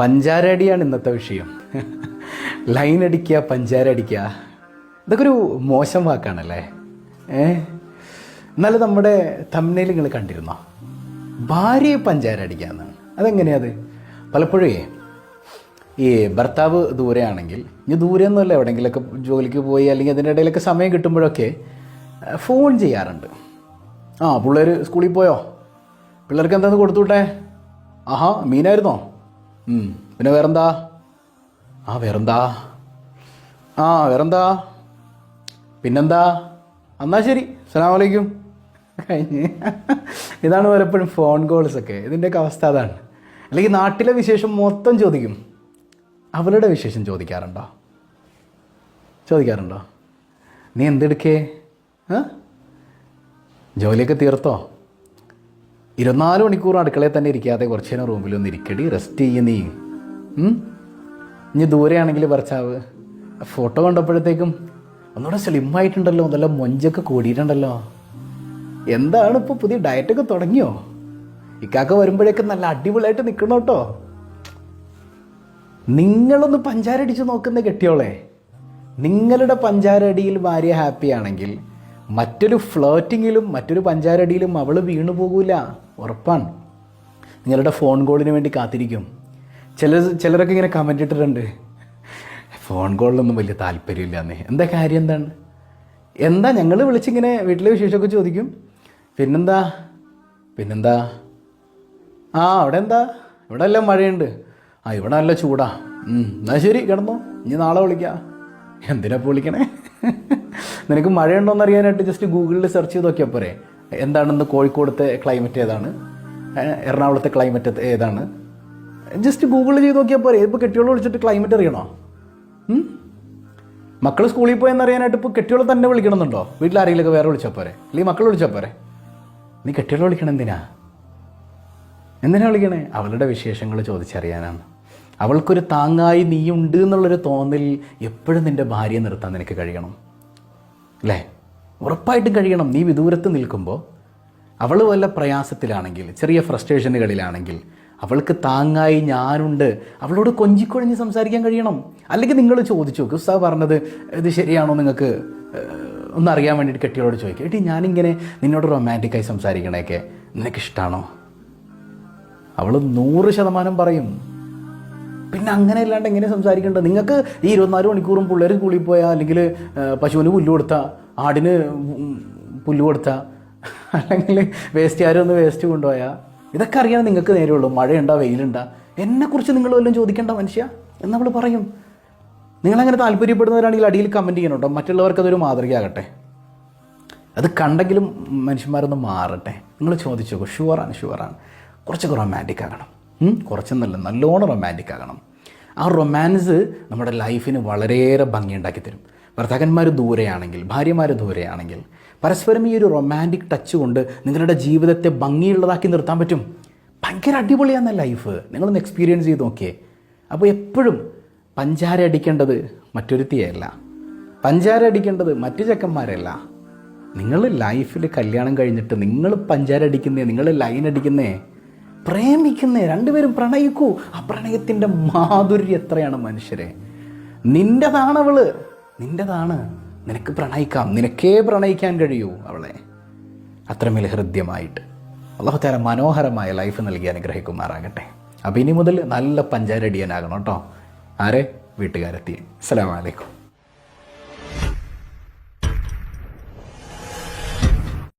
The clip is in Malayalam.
പഞ്ചാര അടിയാണ് ഇന്നത്തെ വിഷയം. ലൈൻ അടിക്കുക പഞ്ചാര അടിക്കുക. ഇതൊക്കെ ഒരു മോശം വാക്കാണല്ലേ? ഏ? എന്നാലും നമ്മുടെ തമ്മനയിൽ നിങ്ങൾ കണ്ടിരുന്നോ? ഭാര്യയെ പഞ്ചാര അടിക്കുക എന്നാണ് അതെങ്ങനെയത് പലപ്പോഴേ ഈ ഭർത്താവ് ദൂരെയാണെങ്കിൽ ഇനി ദൂരെയൊന്നുമല്ല ഒന്നുമല്ല എവിടെയെങ്കിലുമൊക്കെ ജോലിക്ക് പോയി അല്ലെങ്കിൽ അതിന്റെ ഇടയിലൊക്കെ സമയം കിട്ടുമ്പോഴൊക്കെ ഫോൺ ചെയ്യാറുണ്ട്. ആ പിള്ളേർ സ്കൂളിൽ പോയോ? പിള്ളേർക്ക് എന്താന്ന് കൊടുത്തുവിട്ടെ? ആഹാ മീനായിരുന്നോ? പിന്നെ വേറെന്താ? ആ വേറെന്താ? ആ വേറെന്താ? പിന്നെന്താ? എന്നാ ശരി. സലാം കഴിഞ്ഞ്. ഇതാണ് പലപ്പോഴും ഫോൺ കോൾസ് ഒക്കെ. ഇതിന്റെയൊക്കെ അവസ്ഥ അതാണ്. അല്ലെങ്കിൽ നാട്ടിലെ വിശേഷം മൊത്തം ചോദിക്കും. അവരുടെ വിശേഷം ചോദിക്കാറുണ്ടോ? ചോദിക്കാറുണ്ടോ? നീ എന്തെടുക്കേ? ജോലിയൊക്കെ തീർത്തോ? ഇരുപത്തിനാല് മണിക്കൂർ അടുക്കളയിൽ തന്നെ ഇരിക്കാതെ കുറച്ച് നേരം റൂമിലൊന്ന് ഇരിക്കടി റെസ്റ്റ് ചെയ്യ നീ? ഇനി ദൂരെയാണെങ്കിൽ പറച്ചാവ് ഫോട്ടോ കണ്ടപ്പോഴത്തേക്കും ഒന്നുകൂടെ സ്ലിം ആയിട്ടുണ്ടല്ലോ നല്ല മൊഞ്ചൊക്കെ കൂടിയിട്ടുണ്ടല്ലോ. എന്താണ് ഇപ്പോൾ പുതിയ ഡയറ്റൊക്കെ തുടങ്ങിയോ? ഇക്കാക്ക വരുമ്പോഴേക്കും നല്ല അടിപൊളിയായിട്ട് നിൽക്കണം കേട്ടോ. നിങ്ങളൊന്ന് പഞ്ചാരടിച്ച് നോക്കുന്ന കെട്ടിയോളെ. നിങ്ങളുടെ പഞ്ചാരടിയിൽ ഭാര്യ ഹാപ്പി ആണെങ്കിൽ മറ്റൊരു ഫ്ലോറ്റിങ്ങിലും മറ്റൊരു പഞ്ചാരടിയിലും അവൾ വീണു പോകൂല. ഉറപ്പാണ്. നിങ്ങളുടെ ഫോൺ കോളിന് വേണ്ടി കാത്തിരിക്കും. ചില ചിലരൊക്കെ ഇങ്ങനെ കമന്റ് ഇട്ടിട്ടുണ്ട്. ഫോൺ കോളിലൊന്നും വലിയ താല്പര്യമില്ല എന്നേ എന്താ കാര്യം എന്താണ്? എന്താ ഞങ്ങൾ വിളിച്ചിങ്ങനെ വീട്ടിലെ വിശേഷമൊക്കെ ചോദിക്കും? പിന്നെന്താ? പിന്നെന്താ? ആ അവിടെ എന്താ ഇവിടെ എല്ലാം മഴയുണ്ട്. ആ ഇവിടെ നല്ല ചൂടാ. എന്നാൽ എന്നാ ശരി കിടന്നോ. ഇനി നാളെ വിളിക്കാം. എന്തിനാ വിളിക്കണേ? നിനക്ക് മഴയുണ്ടോയെന്ന് അറിയാനായിട്ട് ജസ്റ്റ് ഗൂഗിളിൽ സെർച്ച് ചെയ്ത് നോക്കിയാൽ പോരെ. എന്താണെന്ന് കോഴിക്കോടത്തെ ക്ലൈമറ്റ് ഏതാണ്? എറണാകുളത്തെ ക്ലൈമറ്റ് ഏതാണ്? ജസ്റ്റ് ഗൂഗിളിൽ ചെയ്ത് നോക്കിയാൽ പോരെ. ഇപ്പോൾ കെട്ടിയോളം വിളിച്ചിട്ട് ക്ലൈമറ്റ് അറിയണോ? മക്കൾ സ്കൂളിൽ പോയെന്ന് അറിയാനായിട്ട് ഇപ്പോൾ കെട്ടിയോളെ തന്നെ വിളിക്കണമെന്നുണ്ടോ? വീട്ടിൽ ആരെങ്കിലുമൊക്കെ വേറെ വിളിച്ചാൽ പോരെ. അല്ലെങ്കിൽ മക്കൾ വിളിച്ചാൽ പോരെ. നീ കെട്ടിയോളെ വിളിക്കണം എന്തിനാ? എന്തിനാ വിളിക്കണേ? അവളുടെ വിശേഷങ്ങൾ ചോദിച്ചറിയാനാണ്. അവൾക്കൊരു താങ്ങായി നീ നീയുണ്ട് എന്നുള്ളൊരു തോന്നൽ എപ്പോഴും നിന്റെ ഭാര്യയെ നിർത്താൻ നിനക്ക് കഴിയണം. അല്ലേ ഉറപ്പായിട്ടും കഴിയണം. നീ വിദൂരത്ത് നിൽക്കുമ്പോൾ അവൾ വല്ല പ്രയാസത്തിലാണെങ്കിൽ ചെറിയ ഫ്രസ്ട്രേഷനുകളിലാണെങ്കിൽ അവൾക്ക് താങ്ങായി ഞാനുണ്ട്. അവളോട് കൊഞ്ചിക്കൊഴിഞ്ഞ് സംസാരിക്കാൻ കഴിയണം. അല്ലെങ്കിൽ നിങ്ങൾ ചോദിച്ചു നോക്ക് ഉസ്താവ് പറഞ്ഞത് ഇത് ശരിയാണോ നിങ്ങൾക്ക്? ഒന്നറിയാൻ വേണ്ടിയിട്ട് കെട്ടിയോട് ചോദിക്കുക ഏട്ടി ഞാനിങ്ങനെ നിന്നോട് റൊമാന്റിക്കായി സംസാരിക്കണേക്കെ നിനക്കിഷ്ടമാണോ അവൾ നൂറ് ശതമാനം പറയും. പിന്നെ അങ്ങനെ അല്ലാണ്ട് എങ്ങനെ സംസാരിക്കേണ്ടത് നിങ്ങൾക്ക് ഈ ഇരുപത്തിനാല് മണിക്കൂറും പിള്ളേർ സ്കൂളിൽ പോയാൽ അല്ലെങ്കിൽ പശുവിന് പുല്ല് കൊടുത്താൽ ആടിന് പുല്ല് കൊടുത്താൽ അല്ലെങ്കിൽ വേസ്റ്റ് ആരും ഒന്ന് വേസ്റ്റ് കൊണ്ടുപോയാൽ ഇതൊക്കെ അറിയാൻ നിങ്ങൾക്ക് നേരെയുള്ളൂ. മഴയുണ്ടാ വെയിലുണ്ടാ. എന്നെക്കുറിച്ച് നിങ്ങൾ വല്ലതും ചോദിക്കേണ്ട മനുഷ്യ. നമ്മൾ പറയും. നിങ്ങളങ്ങനെ താല്പര്യപ്പെടുന്നവരാണെങ്കിൽ അടിയിൽ കമന്റ് ചെയ്യണം കേട്ടോ മറ്റുള്ളവർക്ക് അതൊരു മാതൃകയാകട്ടെ. അത് കണ്ടെങ്കിലും മനുഷ്യന്മാരൊന്ന് മാറട്ടെ. നിങ്ങൾ ചോദിച്ചു ഷുവറാണ് ഷുവറാണ് കുറച്ചൊക്കെ റൊമാന്റിക് ആകണം? കുറച്ചെന്നല്ല നല്ലോണം റൊമാന്റിക് ആകണം. ആ റൊമാൻസ് നമ്മുടെ ലൈഫിന് വളരെയേറെ ഭംഗിയുണ്ടാക്കി തരും. ഭർത്താക്കന്മാർ ദൂരെയാണെങ്കിൽ ഭാര്യമാർ ദൂരെയാണെങ്കിൽ പരസ്പരം ഈ ഒരു റൊമാന്റിക് ടച്ച് കൊണ്ട് നിങ്ങളുടെ ജീവിതത്തെ ഭംഗിയുള്ളതാക്കി നിർത്താൻ പറ്റും. ഭയങ്കര അടിപൊളിയാണ് ലൈഫ് നിങ്ങളൊന്ന് എക്സ്പീരിയൻസ് ചെയ്ത് നോക്കിയേ. അപ്പോൾ എപ്പോഴും പഞ്ചാര അടിക്കേണ്ടത് മറ്റൊരുത്തിയല്ല പഞ്ചാര അടിക്കേണ്ടത് മറ്റു ചെക്കന്മാരല്ല നിങ്ങൾ ലൈഫിൽ കല്യാണം കഴിഞ്ഞിട്ട് നിങ്ങൾ പഞ്ചാര അടിക്കുന്നേ നിങ്ങൾ ലൈൻ അടിക്കുന്നേ? പ്രേമിക്കുന്നേ രണ്ടുപേരും പ്രണയിക്കൂ. ആ പ്രണയത്തിന്റെ മാധുര്യം എത്രയാണ് മനുഷ്യരെ? നിന്റെതാണ് അവൾ നിന്റെതാണ് നിനക്ക് പ്രണയിക്കാം. നിനക്കേ പ്രണയിക്കാൻ കഴിയൂ അവളെ. അത്രമേൽ ഹൃദ്യമായിട്ട്. അള്ളാഹുത്താര മനോഹരമായ ലൈഫ് നൽകി അനുഗ്രഹിക്കുമാറാകട്ടെ. അപ്പം ഇനി മുതൽ നല്ല പഞ്ചാരടിയനാകണം കേട്ടോ. ആരെ? വീട്ടുകാരെത്തി അസ്സലാമു അലൈക്കും.